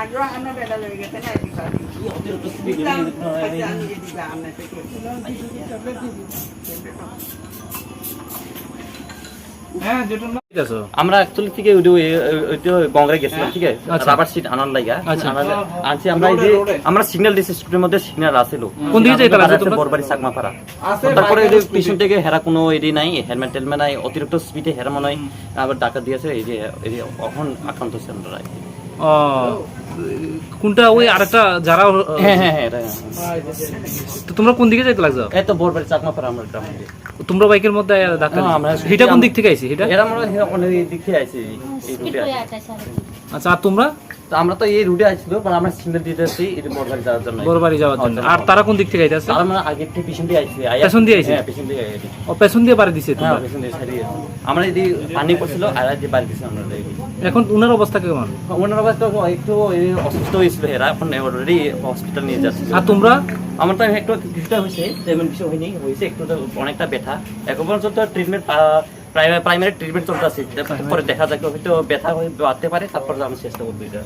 আমরা আমরা হ্যাঁ আছে আমরা অ্যাকচুয়ালি থেকে ওই গেছিলাম ঠিক আছে। রাবার সিট আনার লাগা আচ্ছা। আনছি আমরা এই যে আমরা সিগন্যাল দিয়েছি স্টুডেন্টের মধ্যে সিগন্যাল আসছিল কোন দিকে যাইতে তোমরা? বরবারি সাগমাপাড়া তারপরে এই পিছন থেকে হেরা কোনো এডি নাই হেলমেট টেলমেট নাই অতিরিক্ত স্পিডে হেরা মনে হয় আবার ডাকা দিয়েছে এই যে অখন আক্রান্ত আমরা ও কোনটা ওই আরেকটা যারা হ্যাঁ হ্যাঁ হ্যাঁ তো তোমরা কোন দিকে যাইতে লাগছো? এই তো বরবারি চাকমাপাড়া আমরা গ্রাম। তোমরা বাইকের মধ্যে ধাক্কা আমরা দিছো। কোন দিক থেকে আইছি? এটা? এরা অনেক দিক থেকে আইছে এই রুটে আচ্ছা আর তোমরা? তো আমরা তো এই রুটে আসছিল মানে আমরা সিগন্যাল দিতেছি এই যাওয়ার জন্য। বড়বাড়ি যাওয়ার জন্য। আর তারা কোন দিক থেকে আইতাছে তার মানে আগে থেকে পিছন দিয়ে আইছে পেছন দিয়ে আইছে? হ্যাঁ পিছন দিয়ে আইছে। ও পেছন দিয়ে বাড়ি দিছে তোমরা? পিছন দিয়ে সারিয়ে আমরা যদি পানি পড়ছিল আর যে বাড়ি দিছি আমরা। এখন উনার অবস্থা কেমন? ওনার অবস্থা একটু অসুস্থ হয়েছিল হেরা এখন অলরেডি হসপিটাল নিয়ে যাচ্ছে। আর তোমরা? আমার তো একটু কিছুটা হয়েছে তেমন কিছু হয়নি হয়েছে একটু তো অনেকটা ব্যথা। এখন পর্যন্ত ট্রিটমেন্ট প্রাইমারি ট্রিটমেন্ট চলতে আছে পরে দেখা যাক হয়তো ব্যথা হয়ে বাড়তে পারে তারপর আমি চেষ্টা করব এটা।